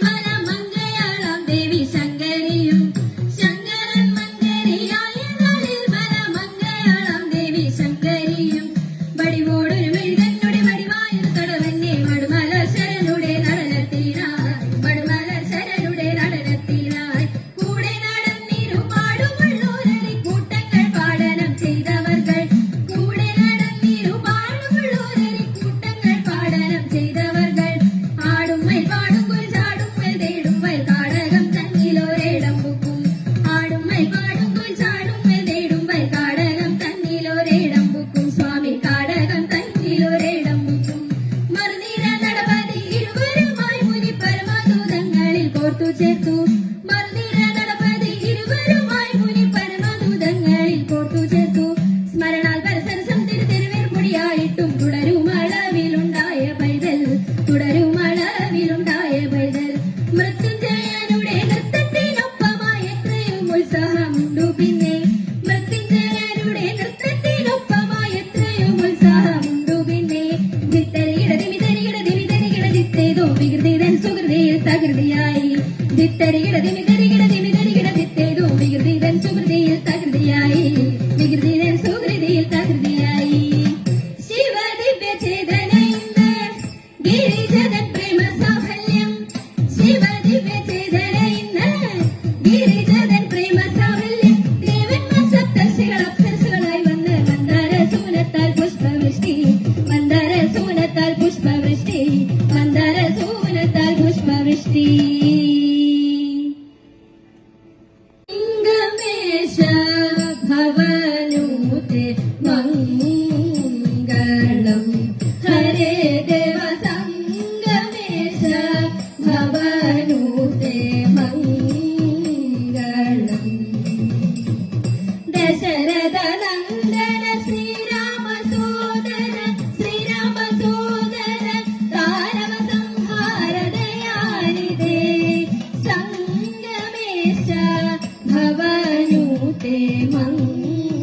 But I ഓർത്തു ചേർത്തു. മന്ദിര നടപതി ഇരുവരുമായി മുനി പരമദൂതങ്ങളിൽ കോർത്തു ചേർത്തു. സ്മരണാൽ പരസരസം തിരുതെരുവേർപൊടിയായിട്ടും തുടരും അളവിലുണ്ടായ പൈതൽ തുടരും അളവിലുണ്ടായ പൈതൽ. മൃത്യുഞ്ജയനുടെ നൃത്തത്തിനൊപ്പമായി എത്രയും ഉത്സാഹമുണ്ടു പിന്നെ. മൃത്യുഞ്ജയനുടെ നൃത്തത്തിനൊപ്പമായി എത്രയും ഉത്സാഹമുണ്ടു പിന്നെ. വിത്തരിയിടതി വിതരിയിടതി വിതരിയിടതിത്തേതോ വികൃതിതൻ തകൃതിയാ पुष्पवृष्टि मन्दर सोमनताल् पुष्पवृष्टि ദശരഥ നന്ദന ശ്രീരാമ സോദര ശ്രീരാമ സോദര താരവ സംഹാരദയാരിതേ സംഗമേശ ഭവനൂതേ മംഗ